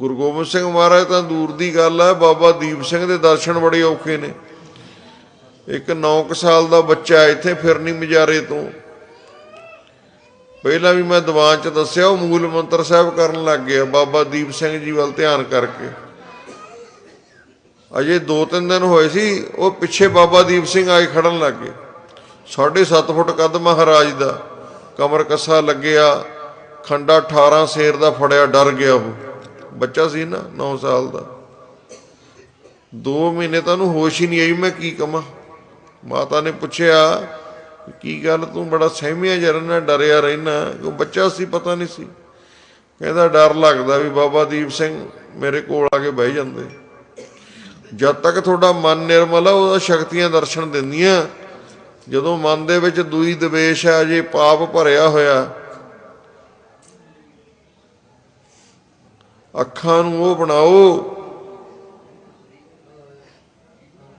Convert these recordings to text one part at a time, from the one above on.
ਗੁਰੂ ਗੋਬਿੰਦ ਸਿੰਘ ਮਹਾਰਾਜ ਤਾਂ ਦੂਰ ਦੀ ਗੱਲ ਹੈ ਬਾਬਾ ਦੀਪ ਸਿੰਘ ਦੇ ਦਰਸ਼ਨ ਬੜੇ ਔਖੇ ਨੇ। ਇੱਕ 9 ਸਾਲ ਦਾ ਬੱਚਾ ਇੱਥੇ ਫਿਰਨੀ ਮਜਾਰੇ ਤੋਂ। ਪਹਿਲਾਂ ਵੀ ਮੈਂ ਦੀਵਾਨ ਚ ਦੱਸਿਆ, ਉਹ ਮੂਲ ਮੰਤਰ ਸਾਹਿਬ ਕਰਨ ਲੱਗ ਗਿਆ, ਬਾਬਾ ਦੀਪ ਸਿੰਘ ਜੀ ਵੱਲ ਧਿਆਨ ਕਰਕੇ। ਅਜੇ 2-3 ਦਿਨ ਹੋਏ ਸੀ, ਉਹ ਪਿੱਛੇ ਬਾਬਾ ਦੀਪ ਸਿੰਘ ਆਏ ਖੜਨ ਲੱਗ ਗਏ। 7.5 ਫੁੱਟ ਕੱਦ ਮਹਾਰਾਜ ਦਾ, ਕਮਰ ਕੱਸਾ ਲੱਗਿਆ, ਖੰਡਾ 18 ਸ਼ੇਰ ਦਾ ਫੜਿਆ, ਡਰ ਗਿਆ ਉਹ। ਬੱਚਾ ਸੀ ਨਾ 9 ਸਾਲ ਦਾ। 2 ਮਹੀਨੇ ਤਾਂ ਉਹਨੂੰ ਹੋਸ਼ ਹੀ ਨਹੀਂ ਆਈ, ਮੈਂ ਕੀ ਕਵਾਂ? ਮਾਤਾ ਨੇ ਪੁੱਛਿਆ, ਕੀ ਗੱਲ? ਤੂੰ ਬੜਾ ਸਹਿਮਿਆ ਜਰਨਾ ਡਰਿਆ ਰਹਿਣਾ। ਉਹ ਬੱਚਾ ਸੀ, ਪਤਾ ਨਹੀਂ ਸੀ? ਕਹਿੰਦਾ, ਡਰ ਲੱਗਦਾ ਵੀ ਬਾਬਾ ਦੀਪ ਸਿੰਘ ਮੇਰੇ ਕੋਲ ਆ ਕੇ ਬਹਿ ਜਾਂਦੇ। ਜਦ ਤੱਕ ਤੁਹਾਡਾ ਮਨ ਨਿਰਮਲ ਆ, ਉਹਦਾ ਸ਼ਕਤੀਆਂ ਦਰਸ਼ਨ ਦਿੰਦੀਆਂ। ਜਦੋਂ ਮਨ ਦੇ ਵਿੱਚ ਦੂਈ ਦਵੇਸ਼ ਆ, ਜੇ ਪਾਪ ਭਰਿਆ ਹੋਇਆ ਅੱਖਾਂ ਨੂੰ ਉਹ ਬਣਾਓ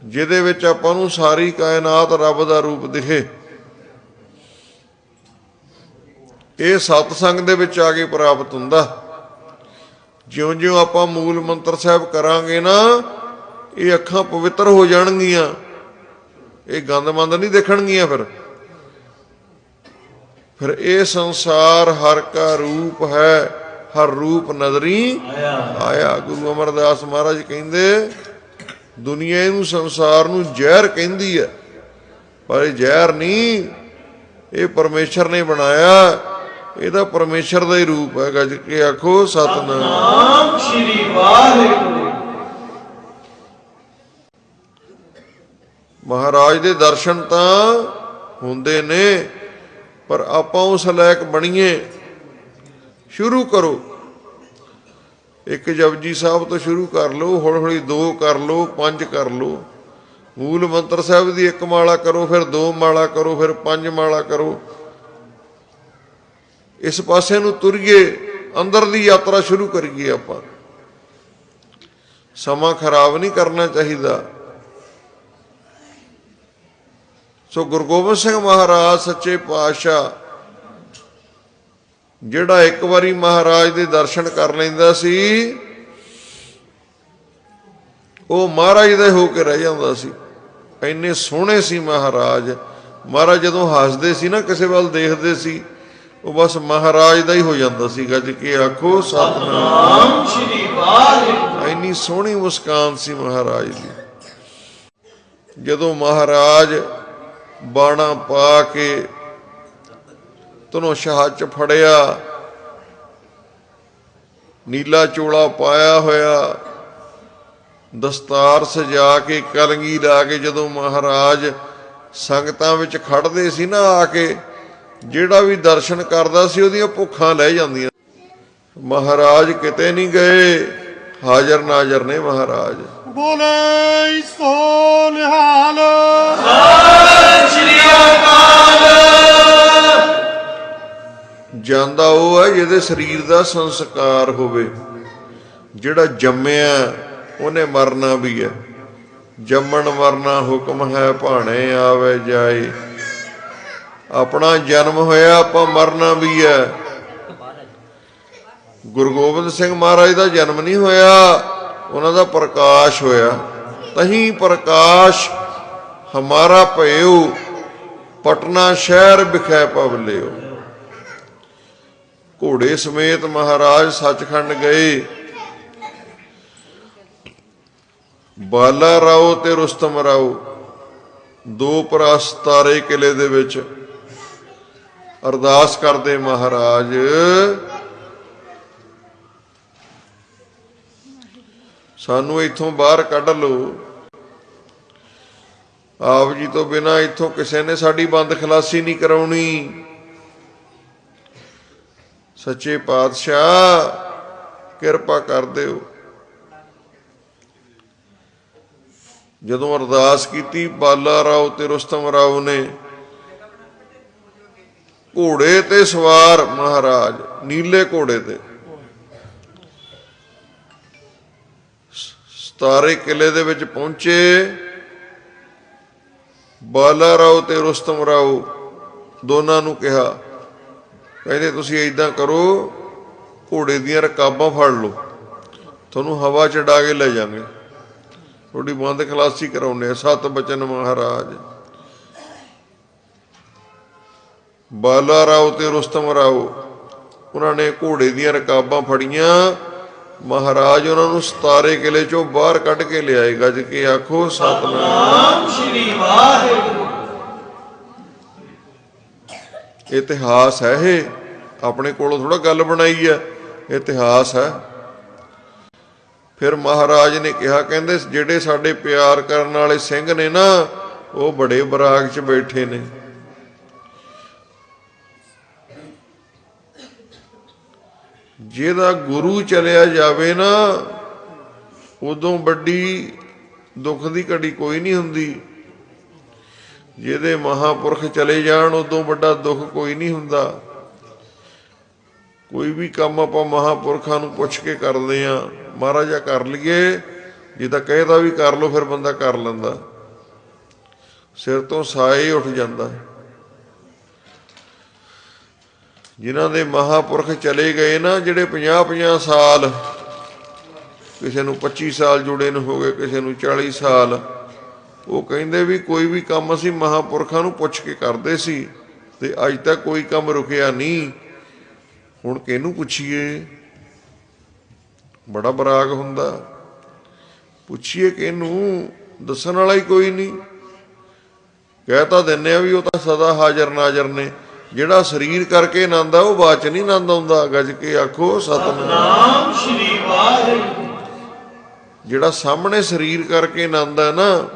ਜਿਹਦੇ ਵਿੱਚ ਆਪਾਂ ਨੂੰ ਸਾਰੀ ਕਾਇਨਾਤ ਰੱਬ ਦਾ ਰੂਪ ਦਿਖੇ। ਇਹ ਸਤ ਸੰਗ ਦੇ ਵਿੱਚ ਆ ਕੇ ਪ੍ਰਾਪਤ ਹੁੰਦਾ। ਜਿਉਂ-ਜਿਉਂ ਆਪਾਂ ਮੂਲ ਮੰਤਰ ਸਾਹਿਬ ਕਰਾਂਗੇ ਨਾ, ਇਹ ਅੱਖਾਂ ਪਵਿੱਤਰ ਹੋ ਜਾਣਗੀਆਂ। ਇਹ ਗੰਦਮੰਦ ਨਹੀਂ ਦੇਖਣਗੀਆਂ ਫਿਰ। ਫਿਰ ਇਹ ਸੰਸਾਰ ਹਰ ਕਾ ਰੂਪ ਹੈ। ਹਰ ਰੂਪ ਨਜ਼ਰੀ ਆਇਆ। ਗੁਰੂ ਅਮਰਦਾਸ ਮਹਾਰਾਜ ਕਹਿੰਦੇ ਦੁਨੀਆ ਨੂੰ ਸੰਸਾਰ ਨੂੰ ਜ਼ਹਿਰ ਕਹਿੰਦੀ ਹੈ। ਪਰ ਇਹ ਜ਼ਹਿਰ ਨਹੀਂ ਇਹ ਪਰਮੇਸ਼ਰ ਨੇ ਬਣਾਇਆ। ਇਹਦਾ ਪਰਮੇਸ਼ਰ ਦਾ ਹੀ ਰੂਪ ਹੈ ਗੱਜ ਕੇ ਆਖੋ ਸਤਨਾਮ। ਨਾਮ ਸ਼੍ਰੀ ਵਾਹਿਗੁਰੂ। ਮਹਾਰਾਜ ਦੇ ਦਰਸ਼ਨ ਤਾਂ ਹੁੰਦੇ ਨੇ ਪਰ ਆਪਾਂ ਉਸ ਲਾਇਕ ਬਣੀਏ। ਸ਼ੁਰੂ ਕਰੋ। ਇੱਕ ਜਪਜੀ ਸਾਹਿਬ ਤੋਂ ਸ਼ੁਰੂ ਕਰ ਲਓ ਹੌਲੀ ਹੌਲੀ ਦੋ ਕਰ ਲਓ, ਪੰਜ ਕਰ ਲਓ। ਮੂਲ ਮੰਤਰ ਸਾਹਿਬ ਦੀ ਇੱਕ ਮਾਲਾ ਕਰੋ, ਫਿਰ ਦੋ ਮਾਲਾ ਕਰੋ, ਫਿਰ ਪੰਜ ਮਾਲਾ ਕਰੋ। ਇਸ ਪਾਸੇ ਨੂੰ ਤੁਰੀਏ, ਅੰਦਰ ਦੀ ਯਾਤਰਾ ਸ਼ੁਰੂ ਕਰੀਏ ਆਪਾਂ। ਸਮਾਂ ਖਰਾਬ ਨਹੀਂ ਕਰਨਾ ਚਾਹੀਦਾ। ਸੋ ਗੁਰੂ ਗੋਬਿੰਦ ਸਿੰਘ ਮਹਾਰਾਜ, ਸੱਚੇ ਪਾਤਸ਼ਾਹ ਜਿਹੜਾ ਇੱਕ ਵਾਰੀ ਮਹਾਰਾਜ ਦੇ ਦਰਸ਼ਨ ਕਰ ਲੈਂਦਾ ਸੀ, ਉਹ ਮਹਾਰਾਜ ਦੇ ਹੋ ਕੇ ਰਹਿ ਜਾਂਦਾ ਸੀ। ਇੰਨੇ ਸੋਹਣੇ ਸੀ ਮਹਾਰਾਜ। ਮਹਾਰਾਜ ਜਦੋਂ ਹੱਸਦੇ ਸੀ ਨਾ, ਕਿਸੇ ਵੱਲ ਦੇਖਦੇ ਸੀ, ਉਹ ਬਸ ਮਹਾਰਾਜ ਦਾ ਹੀ ਹੋ ਜਾਂਦਾ ਸੀ ਗੱਜ ਕੇ ਆਖੋ, ਸਤਨਾਮ ਸ਼੍ਰੀ ਵਾਹਿਗੁਰੂ। ਇੰਨੀ ਸੋਹਣੀ ਮੁਸਕਾਨ ਸੀ ਮਹਾਰਾਜ ਦੀ। ਜਦੋਂ ਮਹਾਰਾਜ ਬਾਣਾ ਪਾ ਕੇ ਤਨੋ ਸ਼ਾਹ ਚ ਫੜਿਆ। ਨੀਲਾ ਚੋਲਾ ਪਾਇਆ ਹੋਇਆ। ਦਸਤਾਰ ਸਜਾ ਕੇ ਕਲਗੀ ਲਾ ਕੇ ਜਦੋਂ ਮਹਾਰਾਜ ਸੰਗਤਾਂ ਵਿੱਚ ਖੜਦੇ ਸੀ ਨਾ ਆ ਕੇ ਜਿਹੜਾ ਵੀ ਦਰਸ਼ਨ ਕਰਦਾ ਸੀ ਉਹਦੀਆਂ ਭੁੱਖਾਂ ਲੈ ਜਾਂਦੀਆਂ। ਮਹਾਰਾਜ ਕਿਤੇ ਨਹੀਂ ਗਏ। ਹਾਜ਼ਰ ਨਾਜ਼ਰ ਨੇ ਮਹਾਰਾਜ। ਬੋਲੇ ਸੋ ਨਿਹਾਲ ਸ਼੍ਰੀ ਅਕਾਲ। ਜਾਂਦਾ ਉਹ ਹੈ ਜਿਹਦੇ ਸਰੀਰ ਦਾ ਸੰਸਕਾਰ ਹੋਵੇ। ਜਿਹੜਾ ਜੰਮਿਆ, ਉਹਨੇ ਮਰਨਾ ਵੀ ਹੈ। ਜੰਮਣ ਮਰਨਾ ਹੁਕਮ ਹੈ, ਭਾਣੇ ਆਵੇ ਜਾਏ। ਆਪਣਾ ਜਨਮ ਹੋਇਆ, ਆਪਾਂ ਮਰਨਾ ਵੀ ਹੈ। ਗੁਰੂ ਗੋਬਿੰਦ ਸਿੰਘ ਮਹਾਰਾਜ ਦਾ ਜਨਮ ਨਹੀਂ ਹੋਇਆ, ਉਹਨਾਂ ਦਾ ਪ੍ਰਕਾਸ਼ ਹੋਇਆ। ਤਹੀਂ ਪ੍ਰਕਾਸ਼ ਹਮਾਰਾ ਭਇਓ, ਪਟਨਾ ਸ਼ਹਿਰ ਵਿਖੇ ਪਵਲਿਓ। ਘੋੜੇ ਸਮੇਤ ਮਹਾਰਾਜ ਸੱਚਖੰਡ ਗਏ। ਬਾਲਾ ਰਾਓ ਤੇ ਰੁਸਤਮ ਰਾਓ, ਦੋ ਪ੍ਰਸਤਾਰੇ ਕਿਲੇ ਦੇ ਵਿੱਚ। ਅਰਦਾਸ ਕਰਦੇ ਮਹਾਰਾਜ। ਸਾਨੂੰ ਇੱਥੋਂ ਬਾਹਰ ਕੱਢ ਲਓ। ਆਪ ਜੀ ਤੋਂ ਬਿਨਾ ਇੱਥੋਂ ਕਿਸੇ ਨੇ ਸਾਡੀ ਬੰਦ ਖਲਾਸੀ ਨਹੀਂ ਕਰਾਉਣੀ। ਸੱਚੇ ਪਾਤਸ਼ਾਹ, ਕਿਰਪਾ ਕਰ ਦਿਓ। ਜਦੋਂ ਅਰਦਾਸ ਕੀਤੀ, ਬਾਲਾ ਰਾਓ ਤੇ ਰੁਸਤਮ ਰਾਓ ਨੇ ਘੋੜੇ ਤੇ ਸਵਾਰ ਮਹਾਰਾਜ, ਨੀਲੇ ਘੋੜੇ ਤੇ। ਸਤਾਰੇ ਕਿਲੇ ਦੇ ਵਿੱਚ ਪਹੁੰਚੇ। ਬਾਲਾ ਰਾਓ ਤੇ ਰੁਸਤਮ ਰਾਓ ਦੋਨਾਂ ਨੂੰ ਕਿਹਾ ਕਹਿੰਦੇ ਤੁਸੀਂ ਇਦਾਂ ਕਰੋ, ਘੋੜੇ ਦੀਆਂ ਰਕਾਬਾਂ ਫੜ ਲਓ। ਤੁਹਾਨੂੰ ਹਵਾ ਚ ਡਾ ਕੇ ਲੈ ਜਾਾਂਗੇ। ਤੁਹਾਡੀ ਬੰਦ ਖਲਾਸੀ ਕਰਾਉਨੇ ਆ। ਸਤ ਬਚਨ ਮਹਾਰਾਜ। ਬਾਲਾ ਰਾਓ ਤੇ ਰੁਸਤਮ ਰਾਓ, ਉਹਨਾਂ ਨੇ ਘੋੜੇ ਦੀਆਂ ਰਕਾਬਾਂ ਫੜੀਆਂ। ਮਹਾਰਾਜ ਉਹਨਾਂ ਨੂੰ 17 ਕਿਲੇ ਚੋਂ ਬਾਹਰ ਕੱਢ ਕੇ ਲਿਆਏ। ਗੱਜ ਕੇ ਆਖੋ ਸਤਨਾਮ ਸ਼੍ਰੀ ਵਾਹਿਗੁਰੂ। ਇਤਿਹਾਸ ਹੈ ਇਹ। ਆਪਣੇ ਕੋਲੋਂ ਥੋੜਾ ਗੱਲ ਬਣਾਈ ਹੈ। ਇਤਿਹਾਸ ਹੈ। ਫਿਰ ਮਹਾਰਾਜ ਨੇ ਕਿਹਾ, ਕਹਿੰਦੇ ਜਿਹੜੇ ਸਾਡੇ ਪਿਆਰ ਕਰਨ ਵਾਲੇ ਸਿੰਘ ਨੇ ਨਾ, ਉਹ ਬੜੇ ਬਰਾਗ 'ਚ ਬੈਠੇ ਨੇ। ਜਿਹਦਾ ਗੁਰੂ ਚਲਿਆ ਜਾਵੇ ਨਾ, ਉਦੋਂ ਵੱਡੀ ਦੁੱਖ ਦੀ ਘੜੀ ਕੋਈ ਨਹੀਂ ਹੁੰਦੀ। ਜਿਹਦੇ ਮਹਾਪੁਰਖ ਚਲੇ ਜਾਣ, ਉਦੋਂ ਵੱਡਾ ਦੁੱਖ ਕੋਈ ਨਹੀਂ ਹੁੰਦਾ। ਕੋਈ ਵੀ ਕੰਮ ਆਪਾਂ ਮਹਾਪੁਰਖਾਂ ਨੂੰ ਪੁੱਛ ਕੇ ਕਰਦੇ ਆ, ਮਹਾਰਾਜਾ ਕਰ ਲਈਏ। ਜੇ ਤਾਂ ਕਹਿਦਾ ਵੀ ਕਰ ਲੋ ਫਿਰ ਬੰਦਾ ਕਰ ਲੈਂਦਾ। ਸਿਰ ਤੋਂ ਸਾਏ ਉੱਠ ਜਾਂਦਾ। ਜਿਨ੍ਹਾਂ ਦੇ ਮਹਾਪੁਰਖ ਚਲੇ ਗਏ ਨਾ, ਜਿਹੜੇ 50 50 ਸਾਲ, ਕਿਸੇ ਨੂੰ 25 ਸਾਲ ਜੁੜੇ ਨੂੰ ਹੋ ਗਏ ਕਿਸੇ ਨੂੰ 40 ਸਾਲ ਉਹ ਕਹਿੰਦੇ ਵੀ ਕੋਈ ਵੀ ਕੰਮ ਅਸੀਂ ਮਹਾਪੁਰਖਾਂ ਨੂੰ ਪੁੱਛ ਕੇ ਕਰਦੇ ਸੀ ਤੇ ਅੱਜ ਤੱਕ ਕੋਈ ਕੰਮ ਰੁਕਿਆ ਨਹੀਂ। ਹੁਣ ਕਿਹਨੂੰ ਪੁੱਛੀਏ? ਬੜਾ ਬਰਾਗ ਹੁੰਦਾ। ਪੁੱਛੀਏ ਕਿਹਨੂੰ? ਦੱਸਣ ਵਾਲਾ ਹੀ ਕੋਈ ਨਹੀਂ। ਕਹਿ ਤਾਂ ਦਿੰਨੇ ਆ ਵੀ ਉਹ ਤਾਂ ਸਦਾ ਹਾਜ਼ਰ ਨਾਜ਼ਰ ਨੇ। ਜਿਹੜਾ ਸਰੀਰ ਕਰਕੇ ਆਨੰਦ ਆ ਉਹ ਬਾਅਦ ਚ ਨਹੀਂ ਆਨੰਦ ਆਉਂਦਾ। ਗੱਜ ਕੇ ਆਖੋ ਸਤਨਾਮ। ਨਾਮ ਸ਼੍ਰੀ ਵਾਹਿਗੁਰੂ। ਜਿਹੜਾ ਸਾਹਮਣੇ ਸਰੀਰ ਕਰਕੇ ਆਨੰਦ ਹੈ ਨਾ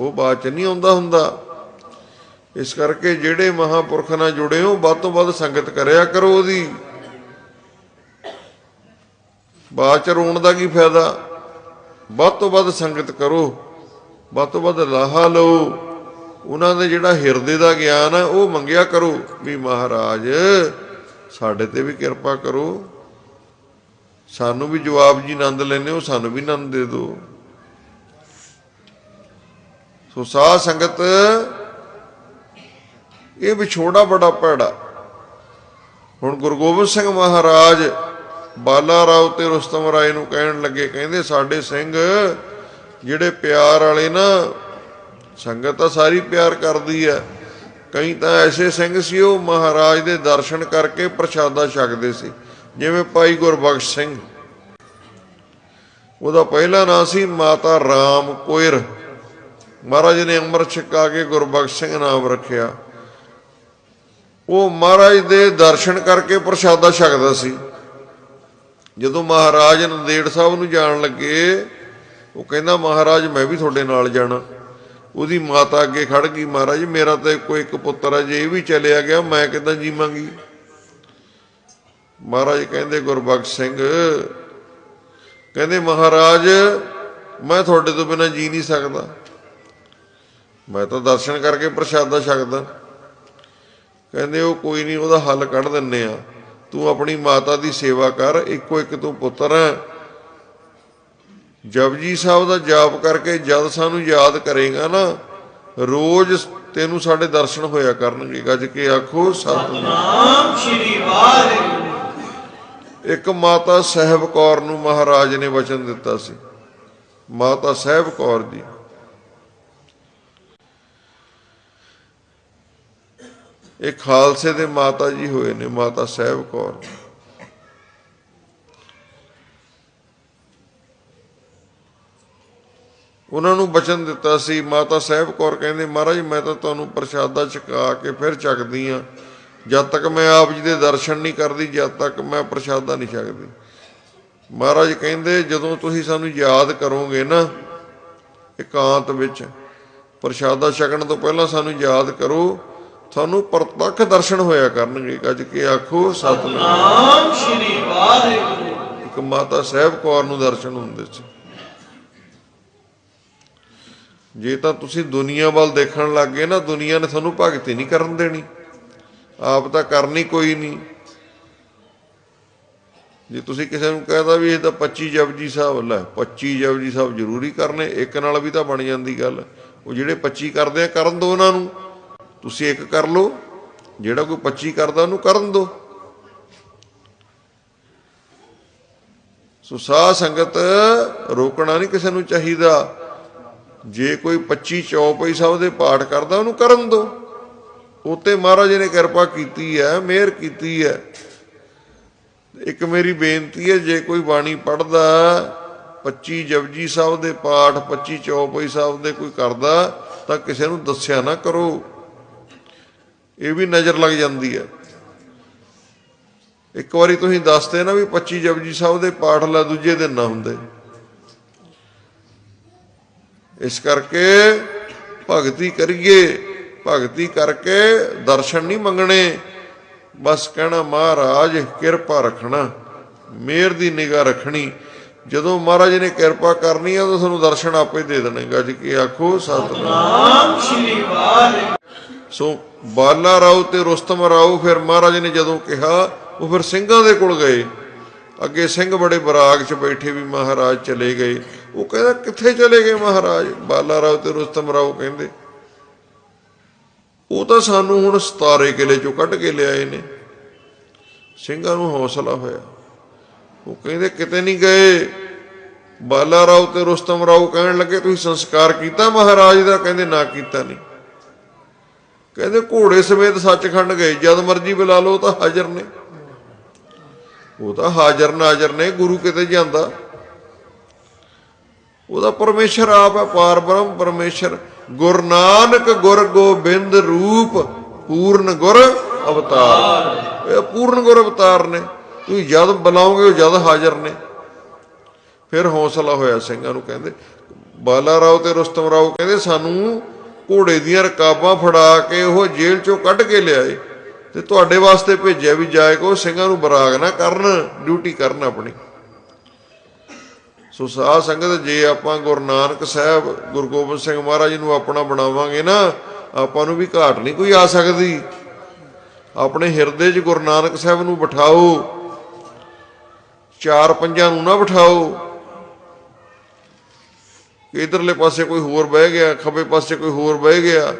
ਉਹ ਬਾਅਦ ਚ ਨਹੀਂ ਆਉਂਦਾ ਹੁੰਦਾ। ਇਸ ਕਰਕੇ ਜਿਹੜੇ ਮਹਾਪੁਰਖ ਨਾਲ ਜੁੜੇ ਹੋ, ਵੱਧ ਤੋਂ ਵੱਧ ਸੰਗਤ ਕਰਿਆ ਕਰੋ ਉਹਦੀ। ਬਾਅਦ ਚ ਰੋਣ ਦਾ ਕੀ ਫਾਇਦਾ? ਵੱਧ ਤੋਂ ਵੱਧ ਸੰਗਤ ਕਰੋ, ਵੱਧ ਤੋਂ ਵੱਧ ਲਾਹਾ ਲਓ। ਉਹਨਾਂ ਦੇ ਜਿਹੜਾ ਹਿਰਦੇ ਦਾ ਗਿਆਨ ਹੈ ਉਹ ਮੰਗਿਆ ਕਰੋ ਵੀ ਮਹਾਰਾਜ, ਸਾਡੇ ਤੇ ਵੀ ਕਿਰਪਾ ਕਰੋ। ਸਾਨੂੰ ਵੀ ਜਵਾਬ ਜੀ ਆਨੰਦ ਲੈਨੇ ਹੋ, ਸਾਨੂੰ ਵੀ ਆਨੰਦ ਦੇ ਦਿਓ। ਸੋ ਸਾਧ ਸੰਗਤ, ਇਹ ਵਿਛੋੜਾ ਬੜਾ ਭੈੜਾ। ਹੁਣ ਗੁਰੂ ਗੋਬਿੰਦ ਸਿੰਘ ਮਹਾਰਾਜ ਬਾਲਾ ਰਾਓ ਤੇ ਰੁਸਤਮ ਰਾਏ ਨੂੰ ਕਹਿਣ ਲੱਗੇ, ਕਹਿੰਦੇ, ਸਾਡੇ ਸਿੰਘ ਜਿਹੜੇ ਪਿਆਰ ਵਾਲੇ ਨਾ, ਸੰਗਤ ਤਾਂ ਸਾਰੀ ਪਿਆਰ ਕਰਦੀ ਹੈ ਕਈ ਤਾਂ ਐਸੇ ਸਿੰਘ ਸੀ, ਉਹ ਮਹਾਰਾਜ ਦੇ ਦਰਸ਼ਨ ਕਰਕੇ ਪ੍ਰਸ਼ਾਦਾ ਛਕਦੇ ਸੀ। ਜਿਵੇਂ ਭਾਈ ਗੁਰਬਖਸ਼ ਸਿੰਘ। ਉਹਦਾ ਪਹਿਲਾ ਨਾਂ ਸੀ ਮਾਤਾ ਰਾਮ ਕੋਇਰ। ਮਹਾਰਾਜ ਨੇ ਅੰਮ੍ਰਿਤ ਛਕਾ ਕੇ ਗੁਰਬਖਸ਼ ਸਿੰਘ ਨਾਮ ਰੱਖਿਆ। ਉਹ ਮਹਾਰਾਜ ਦੇ ਦਰਸ਼ਨ ਕਰਕੇ ਪ੍ਰਸ਼ਾਦਾ ਛਕਦਾ ਸੀ। ਜਦੋਂ ਮਹਾਰਾਜ ਨੰਦੇੜ ਸਾਹਿਬ ਨੂੰ ਜਾਣ ਲੱਗੇ, ਉਹ ਕਹਿੰਦਾ, ਮਹਾਰਾਜ, ਮੈਂ ਵੀ ਤੁਹਾਡੇ ਨਾਲ ਜਾਣਾ। ਉਹਦੀ ਮਾਤਾ ਅੱਗੇ ਖੜ ਗਈ, ਮਹਾਰਾਜ, ਮੇਰਾ ਤਾਂ ਕੋਈ ਇੱਕ ਪੁੱਤਰ ਹੈ ਜੇ ਇਹ ਵੀ ਚਲਿਆ ਗਿਆ, ਮੈਂ ਕਿਦਾਂ ਜੀਵਾਂਗੀ? ਮਹਾਰਾਜ ਕਹਿੰਦੇ, ਗੁਰਬਖਸ਼ ਸਿੰਘ, ਕਹਿੰਦੇ, ਮਹਾਰਾਜ, ਮੈਂ ਤੁਹਾਡੇ ਤੋਂ ਬਿਨਾਂ ਜੀ ਨਹੀਂ ਸਕਦਾ। ਮੈਂ ਤਾਂ ਦਰਸ਼ਨ ਕਰਕੇ ਪ੍ਰਸ਼ਾਦਾ ਛਕਦਾ। ਕਹਿੰਦੇ ਉਹ ਕੋਈ ਨਹੀਂ ਉਹਦਾ ਹੱਲ ਕੱਢ ਦਿੰਨੇ ਆ। ਤੂੰ ਆਪਣੀ ਮਾਤਾ ਦੀ ਸੇਵਾ ਕਰ ਇੱਕੋ ਇੱਕ ਤੂੰ ਪੁੱਤਰ ਹੈ ਜਪਜੀ ਸਾਹਿਬ ਦਾ ਜਾਪ ਕਰਕੇ ਜਦ ਸਾਨੂੰ ਯਾਦ ਕਰੇਗਾ ਨਾ ਰੋਜ਼ ਤੈਨੂੰ ਸਾਡੇ ਦਰਸ਼ਨ ਹੋਇਆ ਕਰਨਗੇ। ਗੱਜ ਕੇ ਆਖੋ ਸਤਿਨਾਮ ਨਾਮ ਸ਼੍ਰੀ ਵਾਹਿਗੁਰੂ। ਇੱਕ ਮਾਤਾ ਸਾਹਿਬ ਕੌਰ ਨੂੰ ਮਹਾਰਾਜ ਨੇ ਵਚਨ ਦਿੱਤਾ ਸੀ। ਮਾਤਾ ਸਾਹਿਬ ਕੌਰ ਜੀ। ਇਹ ਖਾਲਸੇ ਦੇ ਮਾਤਾ ਜੀ ਹੋਏ ਨੇ, ਮਾਤਾ ਸਾਹਿਬ ਕੌਰ। ਉਹਨਾਂ ਨੂੰ ਬਚਨ ਦਿੱਤਾ ਸੀ, ਮਾਤਾ ਸਾਹਿਬ ਕੌਰ ਕਹਿੰਦੇ, ਮਹਾਰਾਜ, ਮੈਂ ਤਾਂ ਤੁਹਾਨੂੰ ਪ੍ਰਸ਼ਾਦਾ ਛਕਾ ਕੇ ਫਿਰ ਚੱਕਦੀ ਆ ਜਦ ਤੱਕ ਮੈਂ ਆਪ ਜੀ ਦੇ ਦਰਸ਼ਨ ਨਹੀਂ ਕਰਦੀ, ਜਦ ਤੱਕ ਮੈਂ ਪ੍ਰਸ਼ਾਦਾ ਨਹੀਂ ਛਕਦੀ। ਮਹਾਰਾਜ ਕਹਿੰਦੇ, ਜਦੋਂ ਤੁਸੀਂ ਸਾਨੂੰ ਯਾਦ ਕਰੋਗੇ ਨਾ, ਇਕਾਂਤ ਵਿੱਚ, ਪ੍ਰਸ਼ਾਦਾ ਛਕਣ ਤੋਂ ਪਹਿਲਾਂ ਸਾਨੂੰ ਯਾਦ ਕਰੋ ਤੁਹਾਨੂੰ ਪ੍ਰਤੱਖ ਦਰਸ਼ਨ ਹੋਇਆ ਕਰਨਗੇ। ਗੱਜ ਕੇ ਆਖੋ? ਸਤਨਾਮ ਨਾਮ ਸ਼੍ਰੀ ਵਾਹਿਗੁਰੂ। ਇੱਕ ਮਾਤਾ ਸਾਹਿਬ ਕੌਰ ਨੂੰ ਦਰਸ਼ਨ ਹੁੰਦੇ ਸੀ ਜੇ ਤਾਂ ਤੁਸੀਂ ਦੁਨੀਆ ਵੱਲ ਦੇਖਣ ਲੱਗ ਨਾ ਦੁਨੀਆ ਨੇ ਤੁਹਾਨੂੰ ਭਗਤੀ ਨਹੀਂ ਕਰਨ ਦੇਣੀ। ਆਪ ਤਾਂ ਕਰਨੀ ਕੋਈ ਨਹੀਂ। ਜੇ ਤੁਸੀਂ ਕਿਸੇ ਨੂੰ ਕਹਿਦਾ ਵੀ ਇਹ ਤਾਂ 25 ਜਪਜੀ ਸਾਹਿਬ ਲੈ 25 ਜਪਜੀ ਸਾਹਿਬ ਜ਼ਰੂਰੀ ਕਰਨੇ ਇੱਕ ਨਾਲ ਵੀ ਤਾਂ ਬਣ ਜਾਂਦੀ ਗੱਲ। ਉਹ ਜਿਹੜੇ 25 ਕਰਦੇ ਆ ਕਰਨ ਦੋ ਉਹਨਾਂ ਨੂੰ। ਤੁਸੀਂ ਇੱਕ ਕਰ ਲਓ, ਜਿਹੜਾ ਕੋਈ 25 ਕਰਦਾ ਉਹਨੂੰ ਕਰਨ ਦਿਓ ਸੋ ਸਾਧ ਸੰਗਤ, ਰੋਕਣਾ ਨਹੀਂ ਕਿਸੇ ਨੂੰ ਚਾਹੀਦਾ। ਜੇ ਕੋਈ 25 ਚੌਪਈ ਸਾਹਿਬ ਦੇ ਪਾਠ ਕਰਦਾ, ਉਹਨੂੰ ਕਰਨ ਦਿਓ ਉਤੇ ਮਹਾਰਾਜ ਨੇ ਕਿਰਪਾ ਕੀਤੀ ਹੈ, ਮਿਹਰ ਕੀਤੀ ਹੈ। ਇੱਕ ਮੇਰੀ ਬੇਨਤੀ ਹੈ, ਜੇ ਕੋਈ ਬਾਣੀ ਪੜਦਾ 25 ਜਪਜੀ ਸਾਹਿਬ ਦੇ ਪਾਠ 25 ਚੌਪਈ ਸਾਹਿਬ ਦੇ ਕੋਈ ਕਰਦਾ, ਤਾਂ ਕਿਸੇ ਨੂੰ ਦੱਸਿਆ ਨਾ ਕਰੋ। ਇਹ ਵੀ ਨਜ਼ਰ ਲੱਗ ਜਾਂਦੀ ਹੈ। ਇੱਕ ਵਾਰੀ ਤੁਸੀਂ ਦੱਸਦੇ ਨਾ ਵੀ 25 ਜਪਜੀ ਸਾਹਿਬ ਦੇ ਪਾਠ ਲਾ ਦੂਜੇ ਦਿਨ ਨਾ ਹੁੰਦੇ। ਇਸ ਕਰਕੇ ਭਗਤੀ ਕਰੀਏ, ਭਗਤੀ ਕਰਕੇ ਦਰਸ਼ਨ ਨਹੀਂ ਮੰਗਣੇ। ਬਸ ਕਹਿਣਾ, ਮਹਾਰਾਜ, ਕਿਰਪਾ ਰੱਖਣਾ, ਮਿਹਰ ਦੀ ਨਿਗਾਹ ਰੱਖਣੀ। ਜਦੋਂ ਮਹਾਰਾਜ ਨੇ ਕਿਰਪਾ ਕਰਨੀ ਆ, ਤਾਂ ਤੁਹਾਨੂੰ ਦਰਸ਼ਨ ਆਪੇ ਦੇ ਦੇਣੇ ਗੱਜ ਕੇ ਆਖੋ? ਸਤਨਾਮ, ਸ਼੍ਰੀ ਵਾਹਿਗੁਰੂ। ਸੋ ਬਾਲਾ ਰਾਓ ਤੇ ਰੁਸਤਮ ਰਾਓ ਫਿਰ ਮਹਾਰਾਜ ਨੇ ਜਦੋਂ ਕਿਹਾ, ਉਹ ਫਿਰ ਸਿੰਘਾਂ ਦੇ ਕੋਲ ਗਏ। ਅੱਗੇ ਸਿੰਘ ਬੜੇ ਬਰਾਗ 'ਚ ਬੈਠੇ ਵੀ ਮਹਾਰਾਜ ਚਲੇ ਗਏ। ਉਹ ਕਹਿੰਦਾ, ਕਿੱਥੇ ਚਲੇ ਗਏ ਮਹਾਰਾਜ? ਬਾਲਾ ਰਾਓ ਤੇ ਰੁਸਤਮ ਰਾਓ ਕਹਿੰਦੇ, ਉਹ ਤਾਂ ਸਾਨੂੰ ਹੁਣ 17 ਕਿਲੇ ਚੋਂ ਕੱਢ ਕੇ ਲਿਆਏ ਨੇ। ਸਿੰਘਾਂ ਨੂੰ ਹੌਸਲਾ ਹੋਇਆ। ਉਹ ਕਹਿੰਦੇ, ਕਿਤੇ ਨਹੀਂ ਗਏ। ਬਾਲਾ ਰਾਓ ਤੇ ਰੁਸਤਮ ਰਾਓ ਕਹਿਣ ਲੱਗੇ, ਤੁਸੀਂ ਸੰਸਕਾਰ ਕੀਤਾ ਮਹਾਰਾਜ ਦਾ? ਕਹਿੰਦੇ, ਨਾ ਕੀਤਾ ਨਹੀਂ। ਕਹਿੰਦੇ ਘੋੜੇ ਸਮੇਤ ਸੱਚਖੰਡ ਗਏ, ਜਦ ਮਰਜ਼ੀ ਬੁਲਾ ਲਓ ਤਾਂ ਹਾਜ਼ਰ ਨੇ। ਉਹ ਤਾਂ ਹਾਜ਼ਰ ਨਾਜ਼ਰ ਨੇ, ਗੁਰੂ ਕਿਤੇ ਜਾਂਦਾ। ਉਹਦਾ ਪਰਮੇਸ਼ਰ ਆਪ ਹੈ, ਪਾਰ ਬ੍ਰਹਮ ਪਰਮੇਸ਼ਰ। ਗੁਰ ਨਾਨਕ ਗੁਰ ਗੋਬਿੰਦ ਰੂਪ, ਪੂਰਨ ਗੁਰ ਅਵਤਾਰ। ਇਹ ਪੂਰਨ ਗੁਰ ਅਵਤਾਰ ਨੇ। ਤੁਸੀਂ ਜਦ ਬੁਲਾਓਗੇ, ਉਹ ਜਦ ਹਾਜ਼ਰ ਨੇ। ਫਿਰ ਹੌਸਲਾ ਹੋਇਆ ਸਿੰਘਾਂ ਨੂੰ, ਕਹਿੰਦੇ, ਬਾਲਾ ਰਾਓ ਤੇ ਰੁਸਤਮ ਰਾਓ ਕਹਿੰਦੇ, ਸਾਨੂੰ ਘੋੜੇ ਦੀਆਂ ਰਕਾਬਾਂ ਫੜਾ ਕੇ ਉਹ ਜੇਲ੍ਹ ਚੋਂ ਕੱਢ ਕੇ ਲਿਆਏ ਤੇ ਤੁਹਾਡੇ ਵਾਸਤੇ ਭੇਜਿਆ ਵੀ ਜਾਏ ਕੋ, ਸਿੰਘਾਂ ਨੂੰ ਬਰਾਗ ਨਾ ਕਰਨ, ਡਿਊਟੀ ਕਰਨ ਆਪਣੀ। ਸੋ ਸਾਧ ਸੰਗਤ, ਜੇ ਆਪਾਂ ਗੁਰੂ ਨਾਨਕ ਸਾਹਿਬ, ਗੁਰੂ ਗੋਬਿੰਦ ਸਿੰਘ ਮਹਾਰਾਜ ਨੂੰ ਆਪਣਾ ਬਣਾਵਾਂਗੇ ਨਾ, ਆਪਾਂ ਨੂੰ ਵੀ ਘਾਟ ਨਹੀਂ ਕੋਈ ਆ ਸਕਦੀ। ਆਪਣੇ ਹਿਰਦੇ 'ਚ ਗੁਰੂ ਨਾਨਕ ਸਾਹਿਬ ਨੂੰ ਬਿਠਾਓ, ਚਾਰ ਪੰਜਾਂ ਨੂੰ ਨਾ ਬਿਠਾਓ। ਇਧਰਲੇ ਪਾਸੇ ਕੋਈ ਹੋਰ ਬਹਿ ਗਿਆ, ਖੱਬੇ ਪਾਸੇ ਕੋਈ ਹੋਰ ਬਹਿ ਗਿਆ।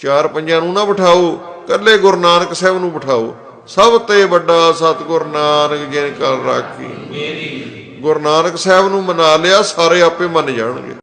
ਚਾਰ ਪੰਜਾਂ ਨੂੰ ਨਾ ਬਿਠਾਓ ਕੱਲੇ ਗੁਰੂ ਨਾਨਕ ਸਾਹਿਬ ਨੂੰ ਬਿਠਾਓ। ਸਭ ਤੇ ਵੱਡਾ ਸਤਿਗੁਰ ਨਾਨਕ ਜਿਨ ਕਲ ਰਾਖੀ। ਗੁਰੂ ਨਾਨਕ ਸਾਹਿਬ ਨੂੰ ਮਨਾ ਲਿਆ, ਸਾਰੇ ਆਪੇ ਮੰਨ ਜਾਣਗੇ।